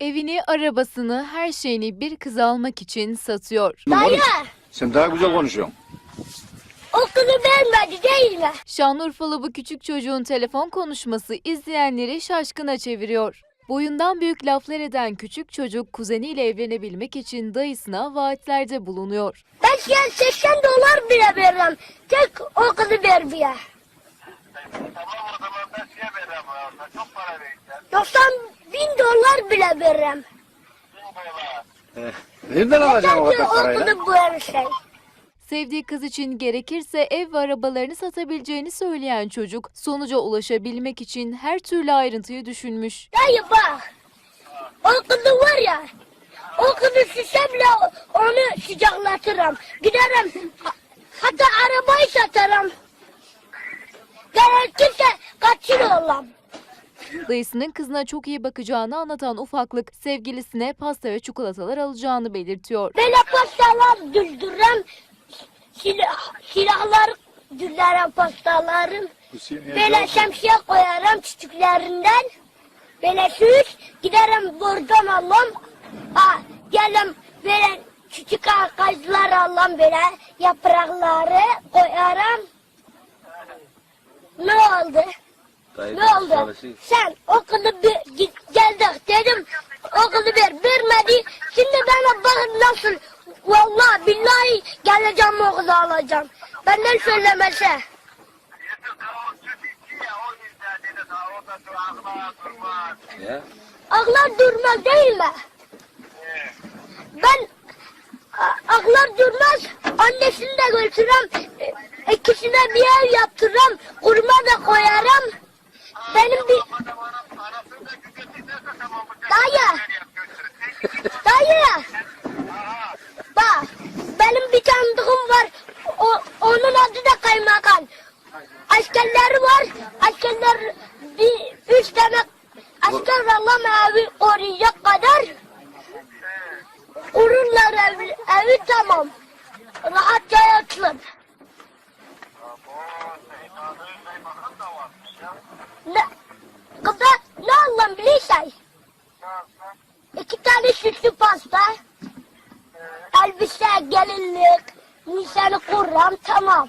Evini, arabasını, her şeyini bir kız almak için satıyor. Dayı Sen daha güzel konuşuyorsun. okulu vermedi değil mi? Şanlıurfalı bu küçük çocuğun telefon konuşması izleyenleri şaşkına çeviriyor. Boyundan büyük laflar eden küçük çocuk kuzeniyle evlenebilmek için dayısına vaatlerde bulunuyor. Ben size 80 dolar bile veririm. Tek okulu ver diye. Tamam o zaman ben size veririm abi. Çok para vereceğim. 90 bin dolar bile veririm. Dolar. Nereden alacaksın o kadar parayla? okulu bu her şey. Sevdiği kız için gerekirse ev ve arabalarını satabileceğini söyleyen çocuk sonuca ulaşabilmek için her türlü ayrıntıyı düşünmüş. Dayı bak. Okulu var ya. Okulu şişe bile onu sıcaklatırım. Giderim. ha- Hatta arabayı satarım. Gerekirse kaç yıl olam. Dayısının kızına çok iyi bakacağını anlatan ufaklık sevgilisine pasta ve çikolatalar alacağını belirtiyor. Böyle pastalar düldürürüm. Silah, silahlar düldürürüm pastalarım. Böyle şemsiye koyarım küçüklerinden. Böyle süs. Giderim buradan alım. Ha, gelim böyle küçük ağaçlar alım böyle yaprakları koyarım. Ne oldu? Ne oldu? Sen okulu bir geldik dedim. Okulu ver vermedi. Şimdi bana bakın nasıl vallahi billahi geleceğim okulu alacağım. Benden söylemese. Ya akla durmaz. Değil mi? Ben a- aklar durmaz. Annesini de götürürüm. E, İkisine bir ev yaptırırım. Kurma da koyarım. Benim bir Dayı. Dayı. Bak benim bir tanıdığım var. O, onun adı da kaymakam. Askerleri var. Askerler bir üç tane asker Allah evi koruyacak kadar. Kururlar evi, evi tamam. Rahatça yatılır. Ne, kıza ne Allah'ım bilirsen. İki tane sütlü pasta. Elbise, gelinlik, nisanı kurram tamam.